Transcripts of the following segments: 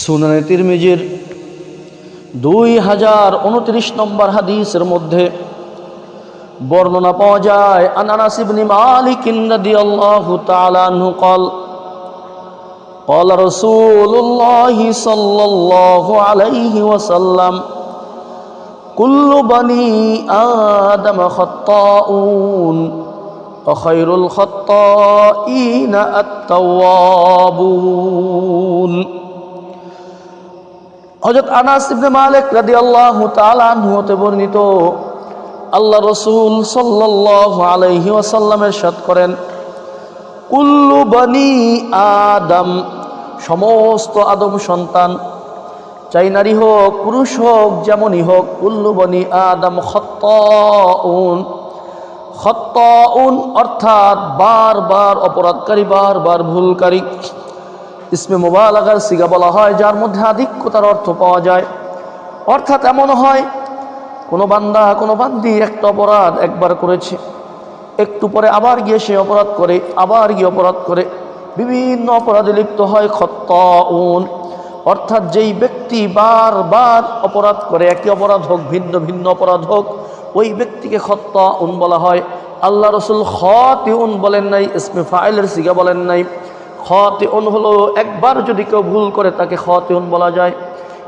সুনানে তিরমিজির দুই হাজার উনত্রিশ নম্বর হাদিসের মধ্যে বর্ণনা পাওয়া যায় আনানাস ইবনে মালিক রাদিয়াল্লাহু তাআলা আনহু قال قال رسول الله صلى الله عليه وسلم كل بني آدم خطاؤون وخير الخطائين التوابون হজরত আনাস ইবনে মালিক রাদিয়াল্লাহু তাআলা আনহু হতে বর্ণিত, আল্লাহ রসুল সাল্লাল্লাহু আলাইহি ওয়াসাল্লামের সাথ করেন, কুল্লু বানি আদম, সমস্ত আদম সন্তান, চাই নারী হোক, পুরুষ হোক, যেমনই হোক, কুল্লু বনি আদম খত্তাউন খত্তাউন অর্থাৎ বারবার অপরাধকারী, বারবার ভুলকারী। ইসমে মোবালাগার সিগা বলা হয়, যার মধ্যে আধিক্যতার অর্থ পাওয়া যায়। অর্থাৎ এমন হয়, কোনো বান্দা, কোনো বান্দি একটা অপরাধ একবার করেছে। একটু পরে আবার গিয়ে সে অপরাধ করে, আবার গিয়ে অপরাধ করে। বিভিন্ন অপরাধে লিপ্ত হয় খত্তাউন। অর্থাৎ যেই ব্যক্তি বার বারবার অপরাধ করে একই অপরাধ হোক, ভিন্ন ভিন্ন অপরাধ হোক, ওই ব্যক্তিকে খত্তাউন বলা হয়। আল্লাহ রসুল খতিউন বলেন নাই, ইসমে ফাইলের সিগা বলেন নাই। খতিউন হলো, একবার যদি কেউ ভুল করে তাকে খতিউন বলা যায়।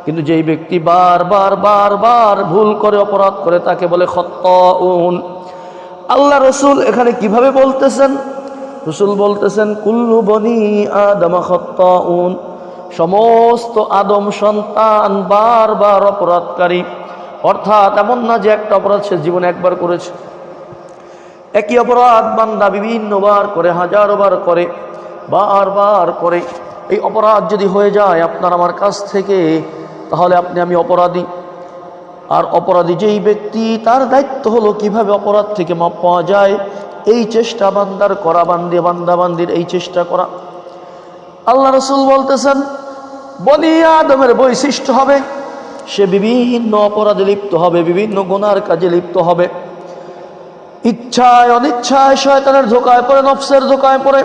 কিন্তু যেই ব্যক্তি বারবার বারবার ভুল করে, অপরাধ করে, তাকে বলে খত্তাউন। আল্লাহ রসুল এখানে কীভাবে বলতেছেন? রসুল বলতেছেন, কুল্লু বনি আদম খত্তাউন। সমস্ত আদম সন্তান বারবার অপরাধকারী। অর্থাৎ এমন না যে একটা অপরাধ সে জীবনে একবার করেছে। একই অপরাধ বান্দা বিভিন্নবার করে, হাজারো বার করে। বারবার করে, এই অপরাধ যদি হয়ে যায় আপনার আমার কাছ থেকে, তাহলে আপনি আমি অপরাধী। আর অপরাধী যেই ব্যক্তি, তার দায়িত্ব হলো কীভাবে অপরাধ থেকে মাপ পাওয়া যায়। এই চেষ্টা বান্দার করা, বান্দে বান্দা বান্দির এই চেষ্টা করা। আল্লাহ রসুল বলতেছেন, বনি আদমের বৈশিষ্ট্য হবে, সে বিভিন্ন অপরাধে লিপ্ত হবে, বিভিন্ন গুনার কাজে লিপ্ত হবে। ইচ্ছায়, অনিচ্ছায় শয়তানের ধোকায় পড়ে, নফসের ধোকায় পড়ে।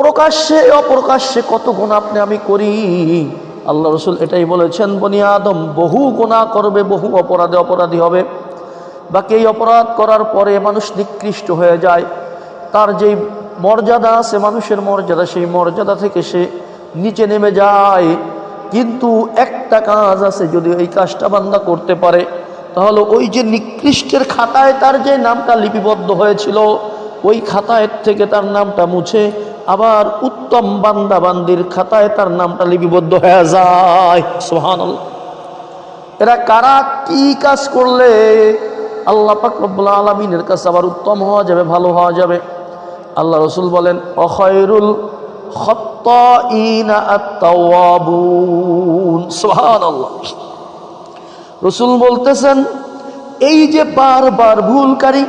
প্রকাশ্যে, অপ্রকাশ্যে কত গুণ আপনি আমি করি। আল্লাহ রসুল এটাই বলেছেন, বনি আদম বহু গুণা করবে, বহু অপরাধে অপরাধী হবে। বাকি এই অপরাধ করার পরে মানুষ নিকৃষ্ট হয়ে যায়। তার যেই মর্যাদা আছে, মানুষের মর্যাদা, সেই মর্যাদা থেকে সে নিচে নেমে যায়। কিন্তু একটা কাজ আছে, যদি এই কাজটা বান্দা করতে পারে, তাহলে ওই যে নিকৃষ্টের খাতায় তার যে নামটা লিপিবদ্ধ হয়েছিল, ওই খাতায় থেকে তার নামটা মুছে আবার উত্তম বান্দাবান্দির খাতায় তার নামটা লিপিবদ্ধ হয়ে যায়। সোহান এরা কারা কি কাজ করলে আল্লাহ পাক রব্বুল আলমিনের কাছে আবার উত্তম হওয়া যাবে, ভালো হওয়া যাবে? আল্লাহ রসুল বলেন, অখয়রুল রসুল বলতেছেন, এই যে বারবার ভুলকারী,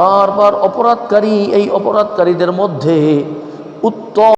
বারবার অপরাধকারী, এই অপরাধকারীদের মধ্যে উত্তম